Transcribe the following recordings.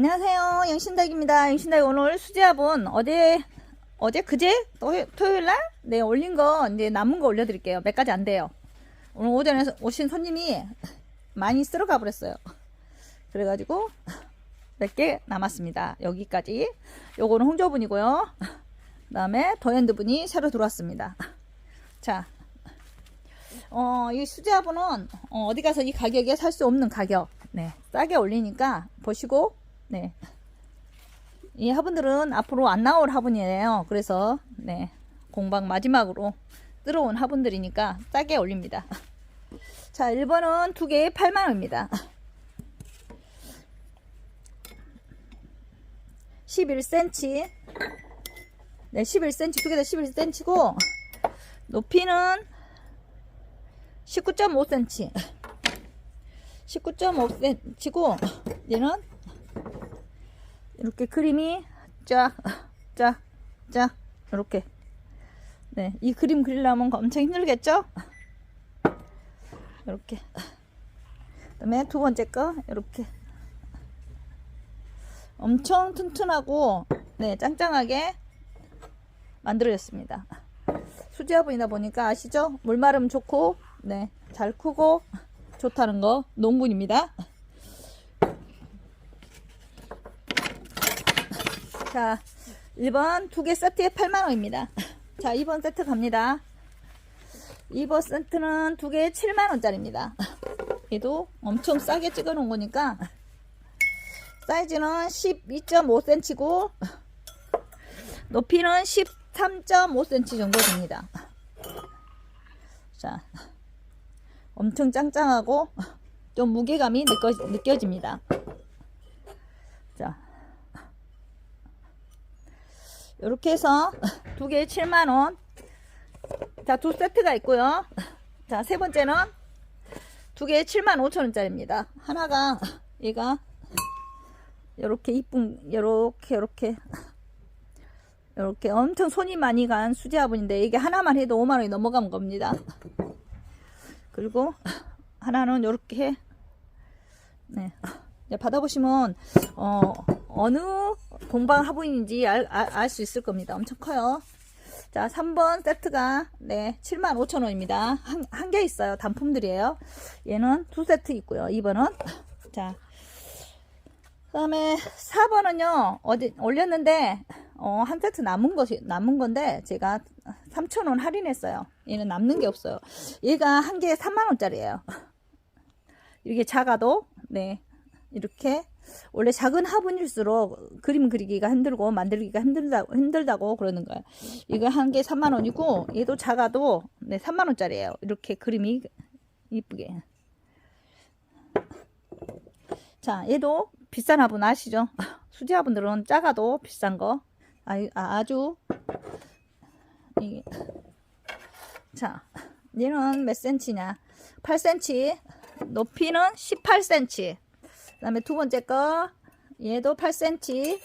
안녕하세요. 영신닭입니다. 영신닭 오늘 수제화분 어제 어제 그제 토- 토요일 날 네, 올린 거 이제 남은 거 올려 드릴게요. 몇 가지 안 돼요. 오늘 오전에 오신 손님이 많이 쓸어 가 버렸어요. 그래 가지고 몇 개 남았습니다. 여기까지. 요거는 홍조분이고요. 그다음에 더핸드분이 새로 들어왔습니다. 자. 어, 이 수제화분은 어, 디 가서 이 가격에 살 수 없는 가격. 네. 싸게 올리니까 보시고 네. 이 화분들은 앞으로 안 나올 화분이에요. 그래서 네. 공방 마지막으로 들어온 화분들이니까 싸게 올립니다. 자, 1번은 두 개에 8만 원입니다. 11cm. 네, 11cm 두 개 다 11cm고 높이는 19.5cm. 19.5cm고 얘는 이렇게 그림이 쫙, 쫙, 쫙 이렇게 네, 이 그림 그리려면 엄청 힘들겠죠? 이렇게 그다음에 두 번째 거 이렇게 엄청 튼튼하고 네, 짱짱하게 만들어졌습니다. 수제화분이다 보니까 아시죠? 물 마름 좋고 네, 잘 크고 좋다는 거 농분입니다. 자, 1번 두 개 세트에 8만원입니다. 자, 2번 세트 갑니다. 2번 세트는 두 개에 7만원짜리입니다. 얘도 엄청 싸게 찍어 놓은 거니까 사이즈는 12.5cm고 높이는 13.5cm 정도 됩니다. 자, 엄청 짱짱하고 좀 무게감이 느껴, 느껴집니다. 자, 이렇게 해서 두 개에 7만원. 자, 두 세트가 있고요. 자, 세 번째는 두 개에 7만 5천원짜리입니다. 하나가, 얘가, 요렇게 이쁜, 요렇게 엄청 손이 많이 간 수제화분인데, 이게 하나만 해도 5만원이 넘어간 겁니다. 그리고, 하나는 요렇게, 네. 받아보시면, 어, 어느 공방 화분인지 알수 있을 겁니다. 엄청 커요. 자, 3번 세트가 네, 75,000원입니다. 한, 한 개 있어요. 단품들이에요. 얘는 두 세트 있고요. 2번은 자. 그다음에 4번은요. 어디 올렸는데 어, 한 세트 남은 것이 남은 건데 제가 3,000원 할인했어요. 얘는 남는 게 없어요. 얘가 한 개에 3만 원짜리예요. 이게 작아도 네. 이렇게 원래 작은 화분일수록 그림 그리기가 힘들고 만들기가 힘들다고 힘들다고 그러는 거예요. 이거 한 개 3만 원이고 얘도 작아도 네 3만 원짜리예요. 이렇게 그림이 이쁘게. 자, 얘도 비싼 화분 아시죠? 수제 화분들은 작아도 비싼 거. 아, 아주 이게 자, 얘는 몇 센치냐? 8cm. 높이는 18cm. 그 다음에 두 번째 거 얘도 8cm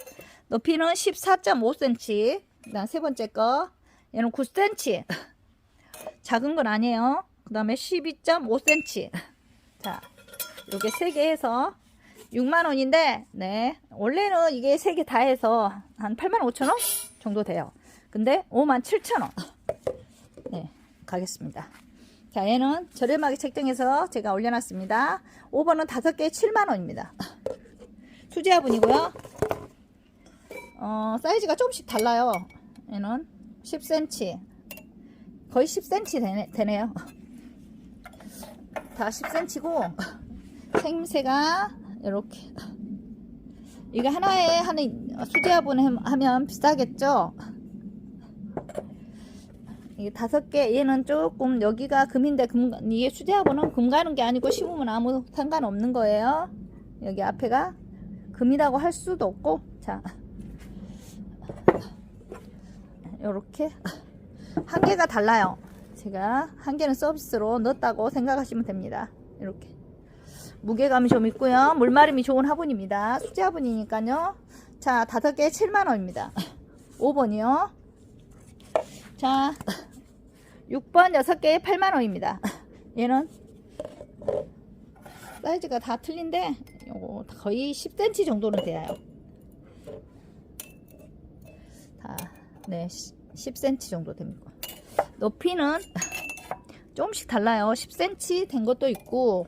높이는 14.5cm 그 다음 세 번째 거 얘는 9cm 작은 건 아니에요. 그 다음에 12.5cm 자 요게 세 개 해서 6만원인데 네 원래는 이게 세 개 다 해서 한 8만 5천원 정도 돼요. 근데 5만 7천원. 네 가겠습니다 자, 얘는 저렴하게 책정해서 제가 올려놨습니다. 5번은 5개에 7만원입니다. 수제화분이고요. 어, 사이즈가 조금씩 달라요. 얘는 10cm. 거의 10cm 되네, 되네요. 다 10cm고, 생김새가 이렇게. 이거 하나에 하는 수제화분 하면 비싸겠죠? 이게 다섯 개 얘는 조금 여기가 금인데 금 이게 수제화분은 금 가는 게 아니고 심으면 아무 상관없는 거예요. 여기 앞에가 금이라고 할 수도 없고 자 요렇게 한 개가 달라요. 제가 한 개는 서비스로 넣었다고 생각하시면 됩니다. 이렇게 무게감이 좀 있고요. 물마름이 좋은 화분입니다. 수제 화분이니까요. 자 다섯 개에 7만 원입니다. 5번이요. 자 6번 6개에 8만원입니다. 얘는 사이즈가 다 틀린데 요거 거의 10cm 정도는 돼요. 다, 네, 10cm 정도 됩니다. 높이는 조금씩 달라요. 10cm 된 것도 있고,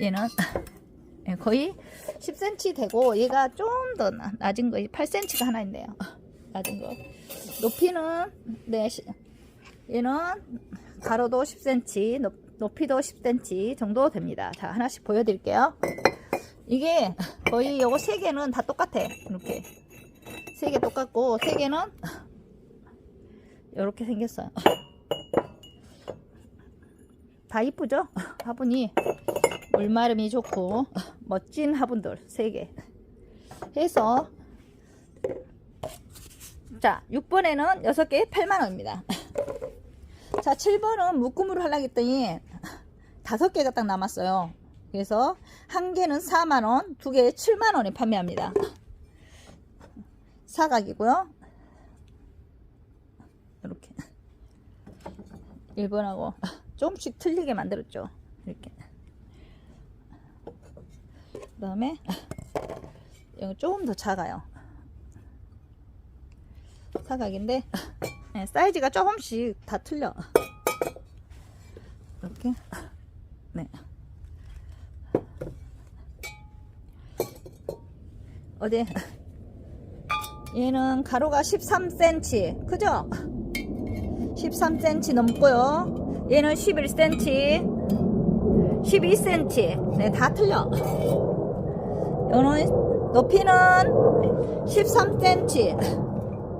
얘는 예, 거의 10cm 되고, 얘가 좀 더 낮은 거, 8cm가 하나 있네요. 낮은 거. 높이는, 네, 시- 얘는 가로도 10cm, 높, 높이도 10cm 정도 됩니다. 자, 하나씩 보여드릴게요. 이게 거의 요거 세 개는 다 똑같아. 이렇게. 세개 똑같고, 세 개는 이렇게 생겼어요. 다 이쁘죠? 화분이 물마름이 좋고 멋진 화분들 세개 해서 자 6번에는 6개 8만원입니다 자 7번은 묶음으로 하려고 했더니 5개가 딱 남았어요. 그래서 한 개는 4만원 두 개에 7만원에 판매합니다. 사각이고요. 이렇게. 1번하고 조금씩 틀리게 만들었죠. 이렇게. 그 다음에 이거 조금 더 작아요. 사각인데 네, 사이즈가 조금씩 다 틀려. 이렇게. 네. 어디? 얘는 가로가 13cm 그죠? 13cm 넘고요. 얘는 11cm 12cm 네 다 틀려. 이거는 높이는 13cm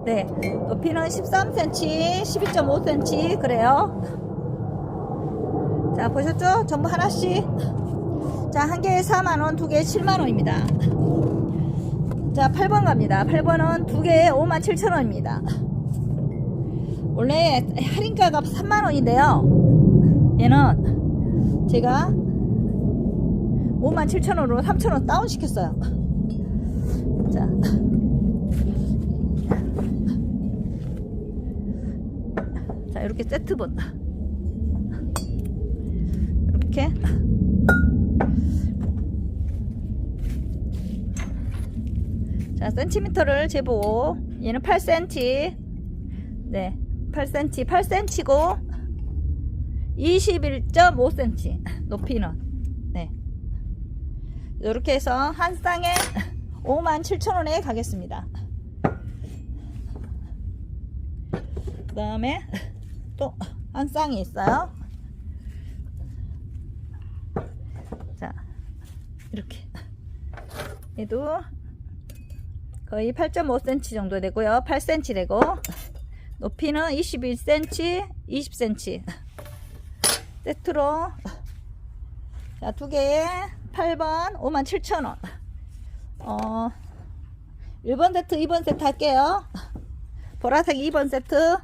네. 높이는 13cm 12.5cm 그래요. 자 보셨죠? 전부 하나씩. 자 한 개에 4만원 두 개에 7만원입니다. 자 8번 갑니다. 8번은 두 개에 5만 7천원입니다. 원래 할인가가 3만원인데요. 얘는 제가 57,000원으로 3,000원 다운 시켰어요. 자. 자, 이렇게 세트분. 이렇게. 자, 센티미터를 재보고, 얘는 8cm. 네, 8cm, 8cm고, 21.5cm. 높이는. 네. 이렇게 해서 한 쌍에 57,000원에 가겠습니다. 그 다음에 또 한 쌍이 있어요. 자, 이렇게. 얘도 거의 8.5cm 정도 되고요. 8cm 되고, 높이는 21cm, 20cm. 세트로 자, 두 개에 8번 57,000원. 어, 1번 세트, 2번 세트 할게요. 보라색 2번 세트.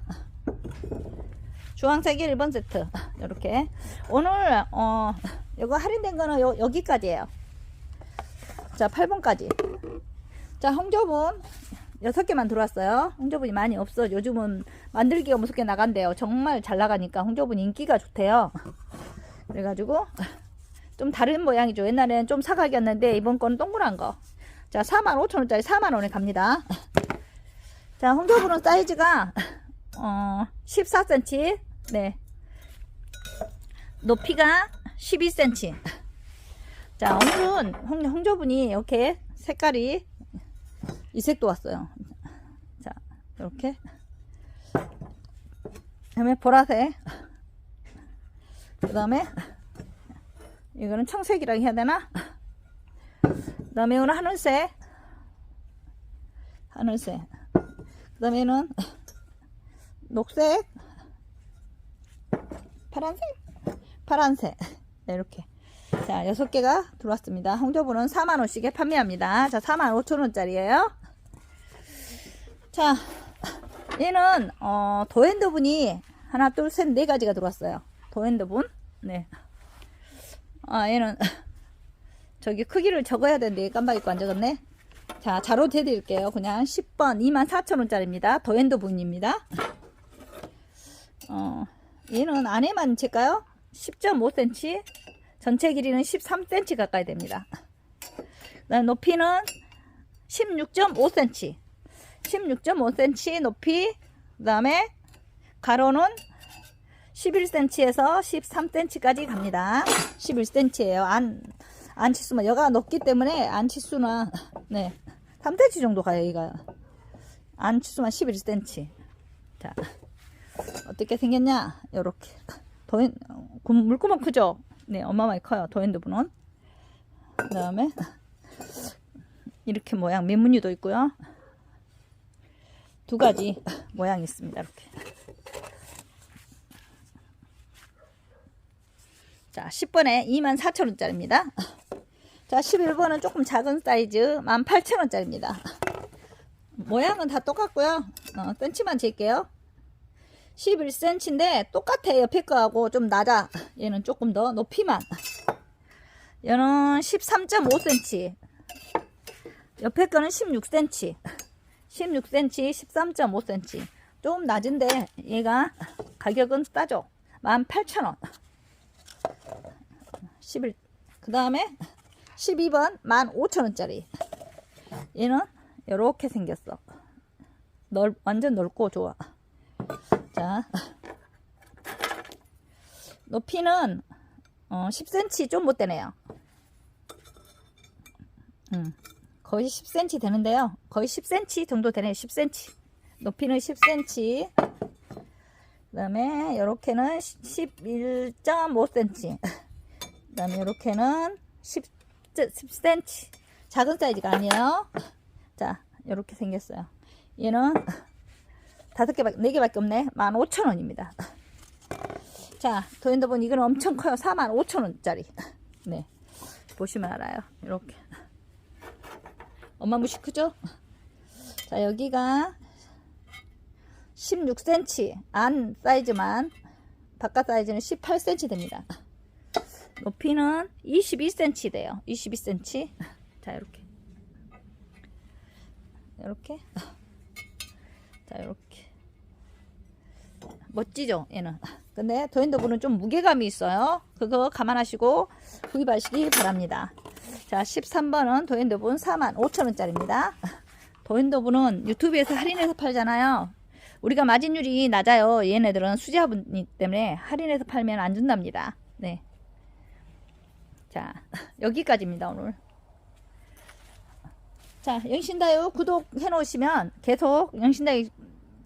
주황색이 1번 세트. 이렇게. 오늘, 어, 이거 할인된 거는 요, 여기까지예요. 자, 8번까지. 자, 홍조분 6개만 들어왔어요. 홍조분이 많이 없어. 요즘은 만들기가 무섭게 나간대요. 정말 잘 나가니까 홍조분 인기가 좋대요. 그래가지고, 좀 다른 모양이죠. 옛날에는 좀 사각이었는데 이번 건 동그란 거. 자, 45,000원짜리 4만원에 갑니다. 자, 홍조분은 사이즈가 어, 14cm. 네. 높이가 12cm. 자, 오늘은 홍, 홍조분이 이렇게 색깔이 이 색도 왔어요. 자, 이렇게. 그다음에 보라색. 그다음에 이거는 청색이라고 해야 되나? 그 다음에 이거는 하늘색. 하늘색. 그 다음에 는 녹색. 파란색. 파란색. 네, 이렇게. 자, 여섯 개가 들어왔습니다. 홍조부는 4만원씩에 판매합니다. 자, 4만 5천원짜리예요 자, 얘는, 어, 도핸드분이 하나, 둘, 셋, 네 가지가 들어왔어요. 도핸드분. 네. 아, 얘는 저기 크기를 적어야 되는데 깜빡 잊고 안 적었네. 자, 자로 대드릴게요. 그냥 10번 24,000원짜리입니다. 더핸드 분입니다. 어, 얘는 안에만 칠까요? 10.5cm, 전체 길이는 13cm 가까이 됩니다. 그다음 높이는 16.5cm. 16.5cm 높이. 그 다음에 가로는 11cm에서 13cm까지 갑니다. 11cm예요. 안, 안 치수만 여가 높기 때문에 안 치수는 네 3cm 정도 가요. 이가 안 치수만 11cm. 자 어떻게 생겼냐? 요렇게 구- 물구멍 크죠? 네 어마어마하게 커요. 도인드분은 그 다음에 이렇게 모양 민무늬도 있고요. 두 가지 모양이 있습니다. 이렇게. 자, 10번에 24,000원짜리입니다. 자, 11번은 조금 작은 사이즈 18,000원짜리입니다. 모양은 다 똑같고요. 어, 센치만 잴게요. 11cm인데 똑같아 옆에 거하고 좀 낮아. 얘는 조금 더 높이만. 얘는 13.5cm. 옆에 거는 16cm. 16cm, 13.5cm. 좀 낮은데 얘가 가격은 싸죠. 18,000원. 11. 그 다음에 12번 15,000원짜리. 얘는 이렇게 생겼어. 넓, 완전 넓고 좋아. 자. 높이는 어, 10cm 좀 못 되네요. 음, 거의 10cm 되는데요. 거의 10cm 정도 되네요. 10cm. 높이는 10cm. 그 다음에 이렇게는 11.5cm. 그 다음에 이렇게는 10, 10cm. 작은 사이즈가 아니에요. 자, 이렇게 생겼어요. 얘는 다섯 개밖에, 네 개밖에 없네. 15,000원입니다. 자, 도인더분 이거는 엄청 커요. 45,000원짜리. 네. 보시면 알아요. 이렇게. 엄마 무시 크죠? 자, 여기가 16cm 안 사이즈만 바깥 사이즈는 18cm 됩니다. 높이는 22cm 돼요. 22cm. 자, 이렇게. 이렇게. 자, 이렇게. 멋지죠? 얘는. 근데 도인더분은 좀 무게감이 있어요. 그거 감안하시고 구입하시기 바랍니다. 자, 13번은 도인더분 45,000원짜리입니다. 도인더분은 유튜브에서 할인해서 팔잖아요. 우리가 마진율이 낮아요. 얘네들은 수제화분이기 때문에 할인해서 팔면 안 준답니다. 네. 자, 여기까지입니다, 오늘. 자, 영신다요 구독 해 놓으시면 계속 영신다요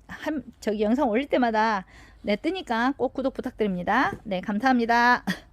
한, 저기 영상 올릴 때마다 네, 뜨니까 꼭 구독 부탁드립니다. 네, 감사합니다.